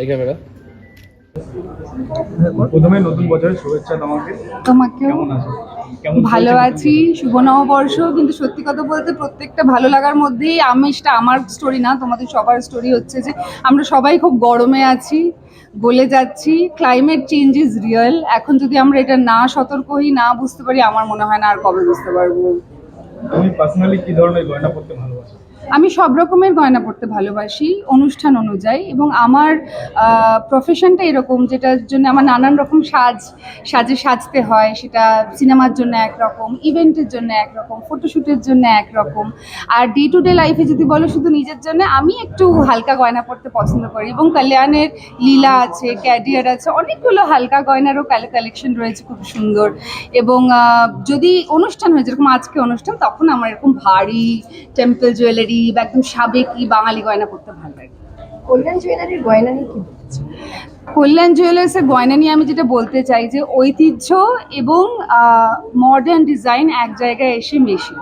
এই ক্যামেরা। প্রথমে নতুন বছরের শুভেচ্ছা তোমাকে। তোমাকেও কেমন আছো? ভালো আছি শুভ নববর্ষ কিন্তু সত্যি কথা বলতে প্রত্যেকটা ভালো লাগার মধ্যেই আমি সেটা আমার স্টোরি না তোমাদের সবার স্টোরি হচ্ছে যে আমরা সবাই খুব গরমে আছি বলে যাচ্ছি ক্লাইমেট চেঞ্জ ইজ রিয়েল এখন যদি আমরা এটা না সতর্ক হই না বুঝতে পারি আমার মনে হয় না আর কবে বুঝতে পারব। তুমি পার্সোনালি কি ধরনের গয়না পড়তে ভালোবাসো? আমি সব রকমের গয়না পড়তে ভালোবাসি, অনুষ্ঠান অনুযায়ী এবং আমার প্রফেশনটা এরকম যেটার জন্য আমার নানান রকম সাজ, সাজে সাজতে হয়, সেটা সিনেমার জন্য একরকম, ইভেন্টের জন্য একরকম ফটোশ্যুটের জন্য একরকম। আর ডে টু ডে লাইফে যদি বলো শুধু নিজের জন্য, আমি একটু হালকা গয়না পড়তে পছন্দ করি এবং কল্যাণের লীলা আছে ক্যাডিয়ার আছে, অনেকগুলো হালকা গয়নারও কালেকশন রয়েছে খুব সুন্দর। এবং যদি অনুষ্ঠান হয়, যেরকম আজকে অনুষ্ঠান, তখন আমার এরকম ভারী টেম্পল জুয়েলারি বা একদম সাবেকি বাঙালি গয়না পড়তে ভালো লাগে। কল্যাণ জুয়েলারির গয়না নিয়ে কি কল্যাণ জুয়েলার্সের গয়না নিয়ে আমি যেটা বলতে চাই যে ঐতিহ্য এবং মডার্ন ডিজাইন এক জায়গায় এসে মেশে।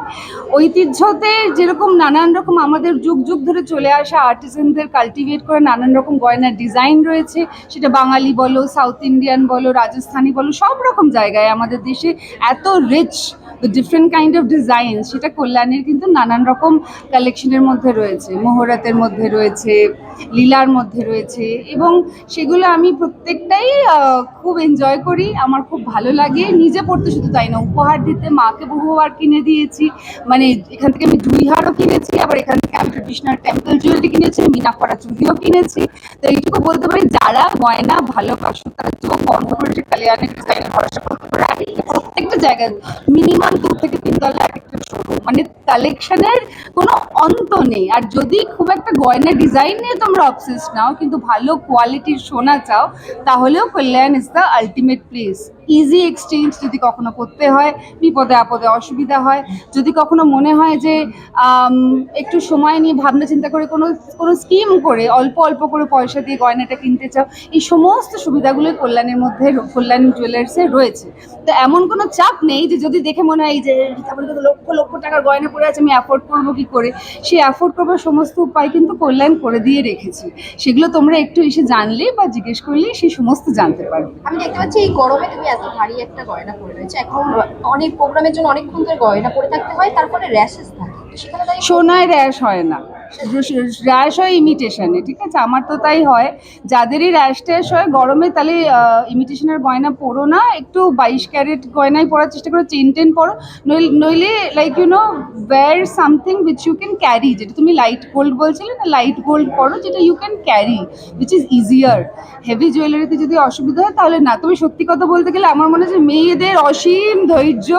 ঐতিহ্যতে যেরকম নানান রকম আমাদের যুগ যুগ ধরে চলে আসা আর্টিসানদের কাল্টিভেট করে নানান রকম গয়নার ডিজাইন রয়েছে। সেটা বাঙালি বলো সাউথ ইন্ডিয়ান বলো রাজস্থানি বলো সব রকম জায়গায় আমাদের দেশে এত rich different kind of design সেটা কল্যাণের কিন্তু নানান রকম কালেকশনের মধ্যে রয়েছে। মোহরাতের মধ্যে রয়েছে, লীলার মধ্যে রয়েছে এবং সেগুলো আমি প্রত্যেকটাই খুব এনজয় করি। আমার খুব ভালো লাগে। নিজে পড়তে শুধু তাই না, উপহার দিতে মাকে বহুবার কিনে দিয়েছি। মানে এখান থেকে আমি দুই হারও কিনেছি, আবার এখান থেকে আমি ট্রেডিশনাল টেম্পল জুয়েলারি কিনেছি মিনা করা চুড়িও কিনেছি। তো এইটুকু বলতে পারি, যারা গয়না ভালোবাসো, তারা চোখ বন্ধ করে যে কালিয়ানের ডিজাইনে ভরসা করতে পারে প্রত্যেকটা জায়গায় মিনিমাম দু থেকে তিন তলা এক একটা শোরুম মানে কালেকশনের কোনো অন্ত নেই। আর যদি খুব একটা গয়না ডিজাইন নিয়ে তোমরা অবসেস নাও, কিন্তু ভালো কোয়ালিটির সোনা চাও, তাহলেও Kalyan is the ultimate place easy exchange যদি কখনো করতে হয়, বিপদে আপদে অসুবিধা হয়, যদি কখনো মনে হয় যে একটু সময় নিয়ে ভাবনা চিন্তা করে কোনো কোনো স্কিম করে, অল্প অল্প করে পয়সা দিয়ে গয়নাটা কিনতে চাও, এই সমস্ত সুবিধাগুলোই কল্যাণের মধ্যে কল্যাণ জুয়েলার্সে রয়েছে। তো এমন কোনো চাপ নেই যে, যদি দেখে মনে হয় যে লক্ষ লক্ষ টাকার গয়না পড়ে আছে, আমি অ্যাফোর্ড করব কি করে? সেই অ্যাফোর্ড করবার সমস্ত উপায় কিন্তু কল্যাণ করে দিয়ে রেখেছি। সেগুলো তোমরা একটু এসে জানলে বা জিজ্ঞেস করলে সেই সমস্ত জানতে পারবে। আমি দেখতে পাচ্ছি এই গরমে তুমি এত ভারী একটা গয়না পরে রয়েছে। এখন অনেক প্রোগ্রামের জন্য অনেকক্ষণ ধরে গয়না পরে থাকতে হয় তারপরে র্যাশেস থাকে। সেখানে সোনায় র্যাশ হয় না। র্যাশ হয় ইমিটেশনে ঠিক আছে? আমার তো তাই হয়। যাদেরই র্যাশ ট্যাশ হয়, গরমে তাহলে ইমিটেশনের গয়না পরো না। একটু বাইশ ক্যারেট গয়নাই পরার চেষ্টা করো, চেন টেন পরো। নইলে like you know wear something which you can carry যেটা তুমি লাইট গোল্ড বলছিলে না লাইট গোল্ড পরো, যেটা you can carry which is easier heavy জুয়েলারিতে যদি অসুবিধা হয়, তাহলে না। তুমি সত্যি কথা বলতে গেলে আমার মনে হয় মেয়েদের অসীম ধৈর্য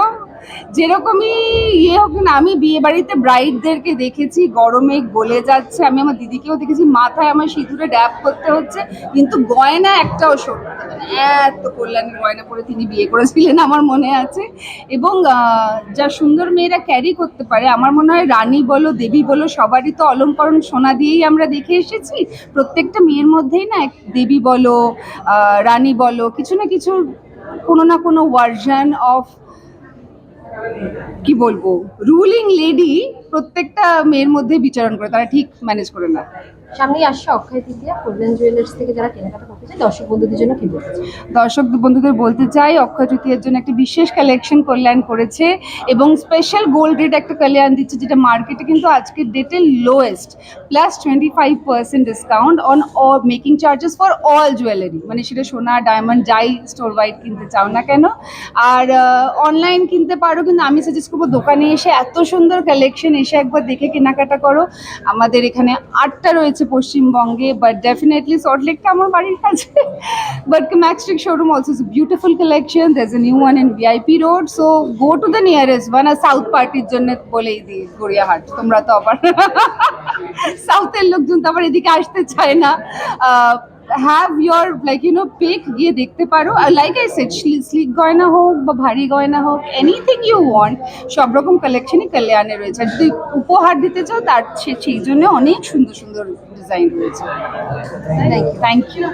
যেরকমই ইয়ে হোক না, আমি বিয়ে বাড়িতে ব্রাইডদেরকে দেখেছি, গরমে গলে যাচ্ছে, আমি আমার দিদিকেও দেখেছি, মাথায় আমার সিঁদুরে ড্যাপ করতে হচ্ছে, কিন্তু গয়না একটাও সরতে এত কল্যাণের গয়না পরে তিনি বিয়ে করেছিলেন আমার মনে আছে। এবং যা সুন্দর মেয়েরা ক্যারি করতে পারে, আমার মনে হয় রানী বলো, দেবী বলো, সবারই তো অলঙ্করণ সোনা দিয়েই আমরা দেখে এসেছি। প্রত্যেকটা মেয়ের মধ্যেই না দেবী বলো রানী বলো, কিছু না কিছু কোনো না কোনো ভার্সন অফ কি বলব? রুলিং লেডি প্রত্যেকটা মেয়ের মধ্যে বিচারণ করে, তারা ঠিক ম্যানেজ করে না। সামনে আসছে অক্ষয় তৃতীয়া জুয়েলার্স থেকে যারা কেনাকাটা দর্শক বন্ধুদের জন্য কি বলতে দর্শক বন্ধুদের বলতে চাই, অক্ষয় তৃতীয়ার জন্য একটা বিশেষ কালেকশন কল্যাণ করেছে এবং স্পেশাল গোল্ড রেট একটা কল্যাণ দিচ্ছে যেটা মার্কেটে কিন্তু আজকের ডেটে lowest plus twenty five percent discount on making charges for all jewellery মানে সেটা সোনা ডায়মন্ড যাই স্টোর ওয়াইড কিনতে চাও না কেন। আর অনলাইন কিনতে পারো, কিন্তু আমি সাজেস্ট করব দোকানে এসে এত সুন্দর কালেকশন এসে একবার দেখে কেনাকাটা করো। আমাদের এখানে আটটা রয়েছে পশ্চিমবঙ্গে বাট ডেফিনেটলি সল্টলেকটা আমার বাড়ির কাছে but ম্যাক্সট্রিক showroom also is beautiful collection there a new one in VIP road so go to the nearest one R south পার্টির জন্য বলেই দিই গড়িয়াহাট তোমরা তো আবার সাউথের লোকজন তো আবার এদিকে আসতে চায় না have your like you know pick গিয়ে দেখতে পারো। আর লাইক আই সেট স্লিক গয়না হোক বা ভারী গয়না হোক এনিথিং ইউ ওয়ান্ট সব রকম কালেকশনই কল্যাণে রয়েছে। আর যদি উপহার দিতে চাও, তার সেই জন্য অনেক সুন্দর সুন্দর ডিজাইন রয়েছে। Thank you